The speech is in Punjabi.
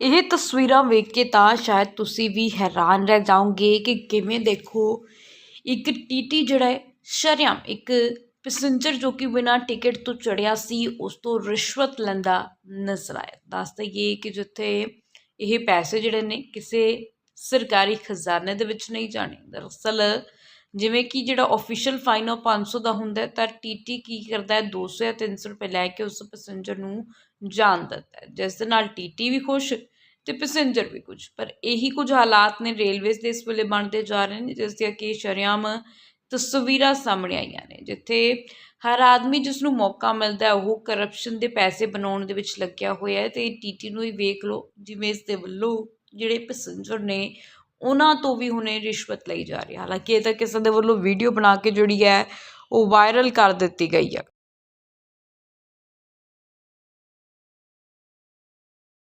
ਇਹ ਤਸਵੀਰਾਂ ਵੇਖ ਕੇ ਤਾਂ ਸ਼ਾਇਦ ਤੁਸੀਂ ਵੀ ਹੈਰਾਨ ਰਹਿ ਜਾਓਗੇ ਕਿ ਕਿਵੇਂ ਦੇਖੋ, ਇੱਕ ਟੀਟੀ ਜਿਹੜਾ ਹੈ, ਸ਼ਰੇਆਮ ਇੱਕ ਪੈਸੇਂਜਰ ਜੋ ਕਿ ਬਿਨਾਂ ਟਿਕਟ ਤੋਂ ਚੜਿਆ ਸੀ, ਉਸ ਤੋਂ ਰਿਸ਼ਵਤ ਲੈਂਦਾ ਨਜ਼ਰ ਆਇਆ। ਦੱਸ ਦਈਏ ਕਿ ਜਿੱਥੇ ਇਹ ਪੈਸੇ ਜਿਹੜੇ ਨੇ ਕਿਸੇ ਸਰਕਾਰੀ ਖਜ਼ਾਨੇ ਦੇ ਵਿੱਚ ਨਹੀਂ ਜਾਣੇ। ਦਰਅਸਲ ਜਿਵੇਂ ਕਿ ਜਿਹੜਾ ਆਫੀਸ਼ੀਅਲ ਫਾਈਨ ਉਹ 500 ਦਾ ਹੁੰਦਾ ਹੈ, ਤਾਂ ਟੀਟੀ ਕੀ ਕਰਦਾ ਹੈ 200 ਜਾਂ 300 ਰੁਪਏ ਲੈ ਕੇ ਉਸ ਪੈਸੇਂਜਰ ਨੂੰ ਜਾਣ ਦਿੰਦਾ ਹੈ। ਜਿਸ ਦੇ ਨਾਲ ਟੀਟੀ ਵੀ ਖੁਸ਼ ਤੇ ਪੈਸੇਂਜਰ ਵੀ ਕੁਝ ਪਰ ਇਹੀ ਕੁਝ ਹਾਲਾਤ ਨੇ ਰੇਲਵੇਜ਼ ਦੇ ਇਸ ਵੇਲੇ ਬਣਦੇ ਜਾ ਰਹੇ ਨੇ, ਜਿਸ ਦੀਆਂ ਕਿ ਸ਼ਰੇਆਮ ਤਸਵੀਰਾਂ ਸਾਹਮਣੇ ਆਈਆਂ ਨੇ, ਜਿੱਥੇ ਹਰ ਆਦਮੀ ਜਿਸ ਨੂੰ ਮੌਕਾ ਮਿਲਦਾ ਉਹ ਕਰਪਸ਼ਨ ਦੇ ਪੈਸੇ ਬਣਾਉਣ ਦੇ ਵਿੱਚ ਲੱਗਿਆ ਹੋਇਆ ਹੈ। ਤੇ ਟੀਟੀ ਨੂੰ ਹੀ ਵੇਖ ਲਓ, ਜਿਵੇਂ ਇਸ ਦੇ ਵੱਲੋਂ ਜਿਹੜੇ ਪੈਸੇਂਜਰ ਨੇ, ਉਹਨਾਂ ਤੋਂ ਵੀ ਹੁਣੇ ਰਿਸ਼ਵਤ ਲਈ ਜਾ ਰਹੀ ਹੈ ਹਾਲਾਂਕਿ ਇਹ ਤਾਂ ਕਿਸੇ ਦੇ ਵੱਲੋਂ ਵੀਡੀਓ ਬਣਾ ਕੇ ਜਿਹੜੀ ਹੈ, ਉਹ ਵਾਇਰਲ ਕਰ ਦਿੱਤੀ ਗਈ ਹੈ